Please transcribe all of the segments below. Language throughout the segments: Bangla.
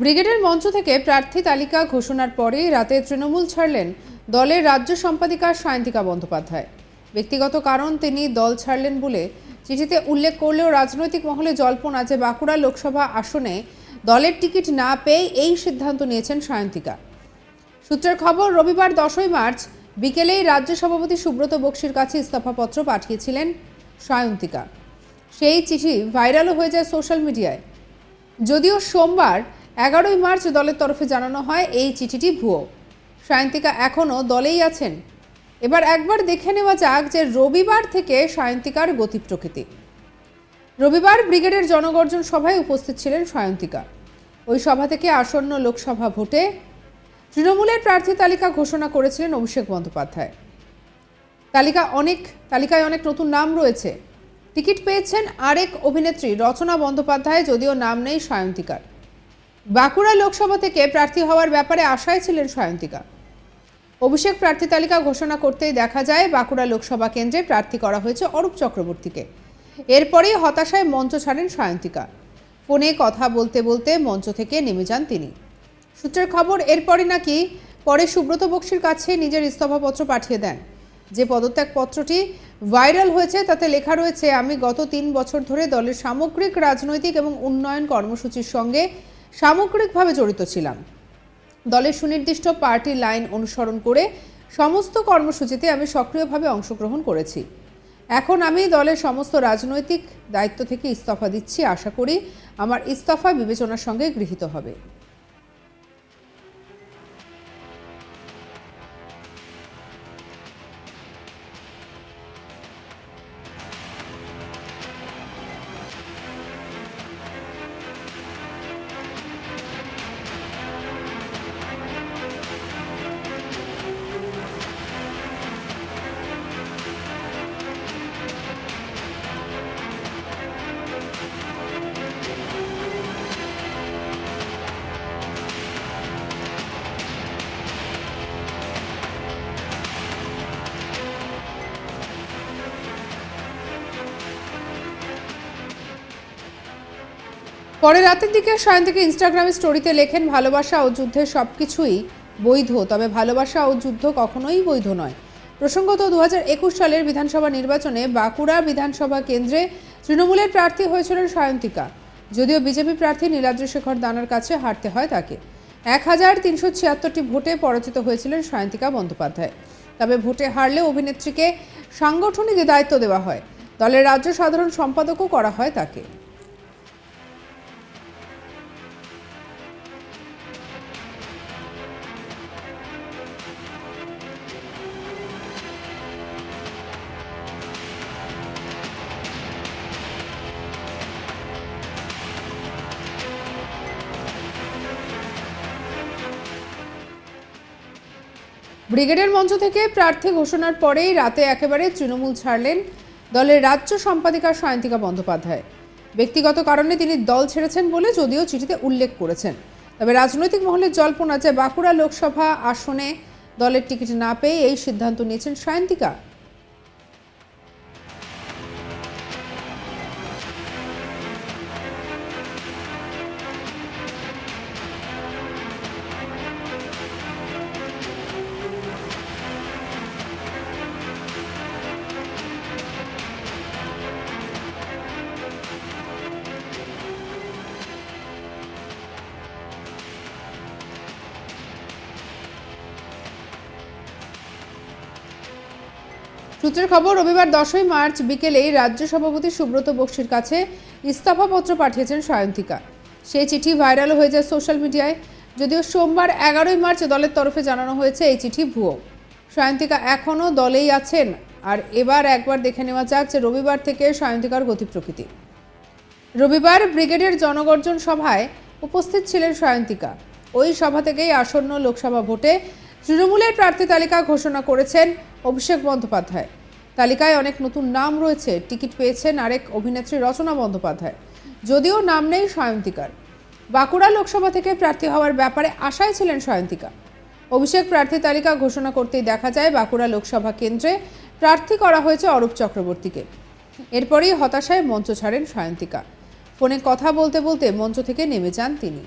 ব্রিগেডের মঞ্চ থেকে প্রার্থী তালিকা ঘোষণার পরেই রাতে তৃণমূল ছাড়লেন দলের রাজ্য সম্পাদিকা সায়ন্তিকা বন্দ্যোপাধ্যায়। ব্যক্তিগত কারণ তিনি দল ছাড়লেন বলে চিঠিতে উল্লেখ করলেও রাজনৈতিক মহলে জল্পনা যে বাঁকুড়া লোকসভা আসনে দলের টিকিট না পেয়ে এই সিদ্ধান্ত নিয়েছেন সায়ন্তিকা। সূত্রের খবর, রবিবার দশই মার্চ বিকেলেই রাজ্য সভাপতি সুব্রত বক্সির কাছে ইস্তফাপত্র পাঠিয়েছিলেন সায়ন্তিকা। সেই চিঠি ভাইরালও হয়ে যায় সোশ্যাল মিডিয়ায়। যদিও সোমবার এগারোই মার্চ দলের তরফে জানানো হয় এই চিঠিটি ভুয়ো। সায়ন্তিকা এখনও দলেই আছেন। এবার একবার দেখে নেওয়া যাক যে রবিবার থেকে সায়ন্তিকার গতি প্রকৃতি। রবিবার ব্রিগেডের জনগর্জন সভায় উপস্থিত ছিলেন সায়ন্তিকা। ওই সভা থেকে আসন্ন লোকসভা ভোটে তৃণমূলের প্রার্থী তালিকা ঘোষণা করেছিলেন অভিষেক বন্দ্যোপাধ্যায়। তালিকা অনেক, তালিকায় অনেক নতুন নাম রয়েছে। টিকিট পেয়েছেন আরেক অভিনেত্রী রচনা বন্দ্যোপাধ্যায়, যদিও নাম নেই সায়ন্তিকার। বাঁকুড়া লোকসভা থেকে প্রার্থী হওয়ার ব্যাপারে আশায় ছিলেন সায়ন্তিকা। অভিষেক প্রার্থী তালিকা ঘোষণা করতেই দেখা যায়, বাঁকুড়া লোকসভা কেন্দ্রে প্রার্থী করা হয়েছে অরূপ চক্রবর্তীকে। এরপরেই হতাশায় মঞ্চ ছাড়েন সায়ন্তিকা। ফোনে কথা বলতে বলতে মঞ্চ থেকে নেমে যান তিনি। সূত্রের খবর এরপরে নাকি পরে সুব্রত বক্সির কাছে নিজের ইস্তফাপত্র পাঠিয়ে দেন। যে পদত্যাগপত্রটি ভাইরাল হয়েছে, তাতে লেখা রয়েছে, আমি গত তিন বছর ধরে দলের সামগ্রিক, রাজনৈতিক এবং উন্নয়ন কর্মসূচির সঙ্গে সামগ্রিকভাবে জড়িত ছিলাম। দলের সুনির্দিষ্ট পার্টি লাইন অনুসরণ করে সমস্ত কর্মসূচিতে আমি সক্রিয়ভাবে অংশগ্রহণ করেছি। এখন আমি দলের সমস্ত রাজনৈতিক দায়িত্ব থেকে ইস্তফা দিচ্ছি। আশা করি আমার ইস্তফা বিবেচনার সঙ্গে গৃহীত হবে। পরে রাতের দিকে সায়ন্তিকা ইনস্টাগ্রামে স্টোরিতে লেখেন, ভালোবাসা ও যুদ্ধের সব কিছুই বৈধ, তবে ভালোবাসা ও যুদ্ধ কখনোই বৈধ নয়। প্রসঙ্গত, দু সালের বিধানসভা নির্বাচনে বাঁকুড়া বিধানসভা কেন্দ্রে তৃণমূলের প্রার্থী হয়েছিলেন সায়ন্তিকা। যদিও বিজেপি প্রার্থী নীলাদ্রি শেখর দানার কাছে হারতে হয় তাকে। এক হাজার তিনশো ছিয়াত্তরটি ভোটে পরাজিত হয়েছিলেন সায়ন্তিকা বন্দ্যোপাধ্যায়। তবে ভোটে হারলে অভিনেত্রীকে সাংগঠনিক দায়িত্ব দেওয়া হয়। দলের রাজ্য সাধারণ সম্পাদকও করা হয় তাকে। ব্রিগেডের মঞ্চ থেকে প্রার্থী ঘোষণার পরেই রাতে একেবারে তৃণমূল ছাড়লেন দলের রাজ্য সম্পাদিকা সায়ন্তিকা বন্দ্যোপাধ্যায়। ব্যক্তিগত কারণে তিনি দল ছেড়েছেন বলে যদিও চিঠিতে উল্লেখ করেছেন। তবে রাজনৈতিক মহলের জল্পনা যে বাঁকুড়া লোকসভা আসনে দলের টিকিট না পেয়ে এই সিদ্ধান্ত নিয়েছেন সায়ন্তিকা। সূত্রের খবর, রবিবার দশই মার্চ বিকেলেই রাজ্য সভাপতি সুব্রত বক্সির কাছে ইস্তফাপত্র পাঠিয়েছেন সায়ন্তিকা। সেই চিঠি ভাইরাল হয়ে যায় সোশ্যাল মিডিয়ায়। যদিও সোমবার এগারোই মার্চ দলের তরফে জানানো হয়েছে এই চিঠি ভুয়ো। সায়ন্তিকা এখনও দলেই আছেন। আর এবার একবার দেখে নেওয়া যাক যে রবিবার থেকে সায়ন্তিকার গতি প্রকৃতি। রবিবার ব্রিগেডের জনগর্জন সভায় উপস্থিত ছিলেন সায়ন্তিকা। ওই সভা থেকেই আসন্ন লোকসভা ভোটে তৃণমূলের প্রার্থী তালিকা ঘোষণা করেছেন অভিষেক বন্দ্যোপাধ্যায়। তালিকায় অনেক নতুন নাম রয়েছে, টিকিট পেয়েছেন আরেক অভিনেত্রী রচনা বন্দ্যোপাধ্যায়। যদিও নাম নেই সায়ন্তিকার। বাঁকুড়া লোকসভা থেকে প্রার্থী হওয়ার ব্যাপারে আশায় ছিলেন সায়ন্তিকা। অভিষেক প্রার্থী তালিকা ঘোষণা করতেই দেখা যায় বাঁকুড়া লোকসভা কেন্দ্রে প্রার্থী করা হয়েছে অরূপ চক্রবর্তীকে। এরপরেই হতাশায় মঞ্চ ছাড়েন সায়ন্তিকা। ফোনে কথা বলতে বলতে মঞ্চ থেকে নেমে যান তিনি।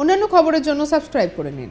অন্যান্য খবরের জন্য সাবস্ক্রাইব করে নিন।